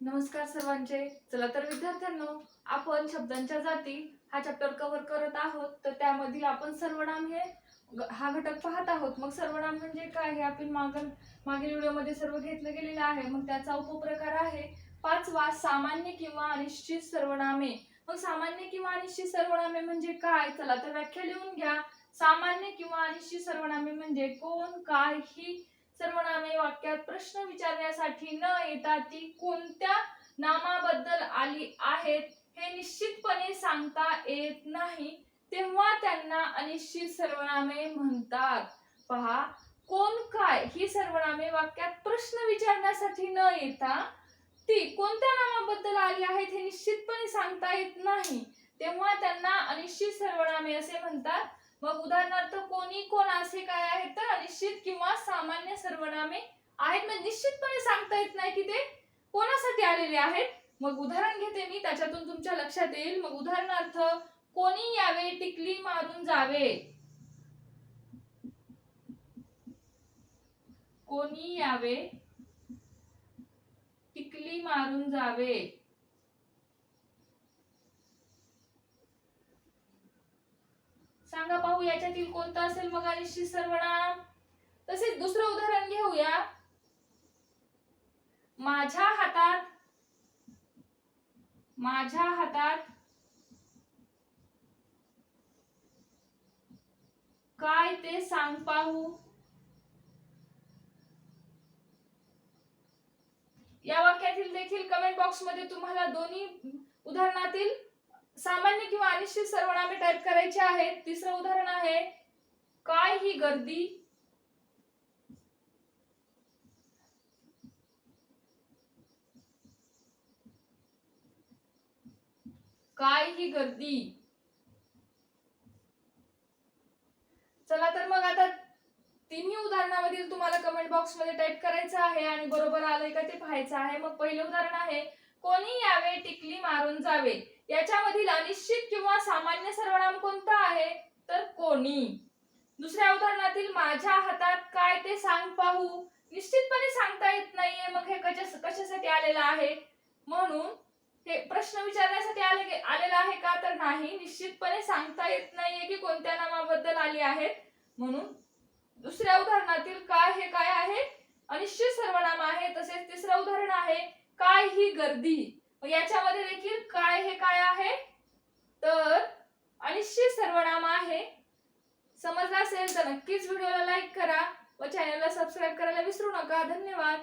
नमस्कार सर्वांचे. चला तर विद्यार्थ्यांनो आपण शब्दांच्या जाती हा चॅप्टर कव्हर करत आहोत. तर त्यामधील आपण सर्वनाम हे हा घटक पाहत आहोत. मग सर्वनाम म्हणजे काय हे आपण मागील मागील व्हिडिओमध्ये सर्व घेतलं गेलेलं आहे. मग त्याचा उपप्रकार आहे पाचवा सामान्य किंवा अनिश्चित सर्वनामे. मग सामान्य किंवा अनिश्चित सर्वनामे म्हणजे काय? चला तर व्याख्या लिहून घ्या. सामान्य किंवा अनिश्चित सर्वनामे म्हणजे कोण काय ही सर्वनामे वाक्यात प्रश्न विचारण्यासाठी न येता ती कोणत्या नामाबद्दल आली आहेत हे निश्चितपणे सांगता येत नाही. तेव्हा त्यांना अनिश्चित सर्वनामे म्हणतात. पहा कोण काय ही सर्वनामे वाक्यात प्रश्न विचारण्यासाठी न येता ती कोणत्या नामाबद्दल आली आहेत हे निश्चितपणे सांगता येत नाही. तेव्हा त्यांना अनिश्चित सर्वनामे असे म्हणतात. मग उदाहरणार्थ कोणी कोण असे काय अनिश्चित किंवा सामान्य सर्वनामे आहेत म्हणजे निश्चितपणे सांगता येत नाही की ते कोणासाठी आलेले आहेत. मग उदाहरण घेते मी त्याच्यातून तुमच्या लक्षात येईल. मग उदाहरणार्थ कोणी यावे टिकली मारून जावे? कोणी यावे टिकली मारून जावे? सांगा पाहू याच्यातील कोणतं असेल मग अनिश्चित सर्वनाम? तसेच दुसरं उदाहरण घेऊया. माझ्या हातात माझ्या हातात काय ते सांग पाहू? या वाक्यातील देखील कमेंट बॉक्समध्ये तुम्हाला दोन्ही उदाहरणातील सामान्य किंवा अनिश्चित सर्वनामे टाईप करायचे आहेत. तिसरं उदाहरण आहे काय ही गर्दी काय ही गर्दी. चला तर मग आता तिन्ही उदाहरणामधील तुम्हाला कमेंट बॉक्समध्ये टाईप करायचं आहे आणि बरोबर आलंय का ते पाहायचं आहे. मग पहिलं उदाहरण आहे कोणी यावे टिकली मारून जावे? याच्यामधील अनिश्चित किंवा सामान्य सर्वनाम कोणता आहे? तर कोणी. दुसऱ्या उदाहरणातील माझ्या हातात काय ते सांग पाहू. निश्चितपणे सांगता येत नाहीये. मग हे कशा कशासाठी आलेलं आहे? म्हणून हे प्रश्न विचारण्यासाठी आले आलेला आहे का तर नाही. निश्चितपणे सांगता येत नाहीये की कोणत्या नामाबद्दल आली आहेत. म्हणून दुसऱ्या उदाहरणातील काय हे काय आहे? अनिश्चित सर्वनाम आहे तसेच तिसरं उदाहरण आहे काय ही गर्दी? याच्यामध्ये देखील काय हे काय आहे? तर अनिश्चित सर्वनाम आहे. समजलं असेल तर नक्कीच व्हिडिओला लाईक करा व चॅनलला सबस्क्राईब करायला विसरू नका. धन्यवाद.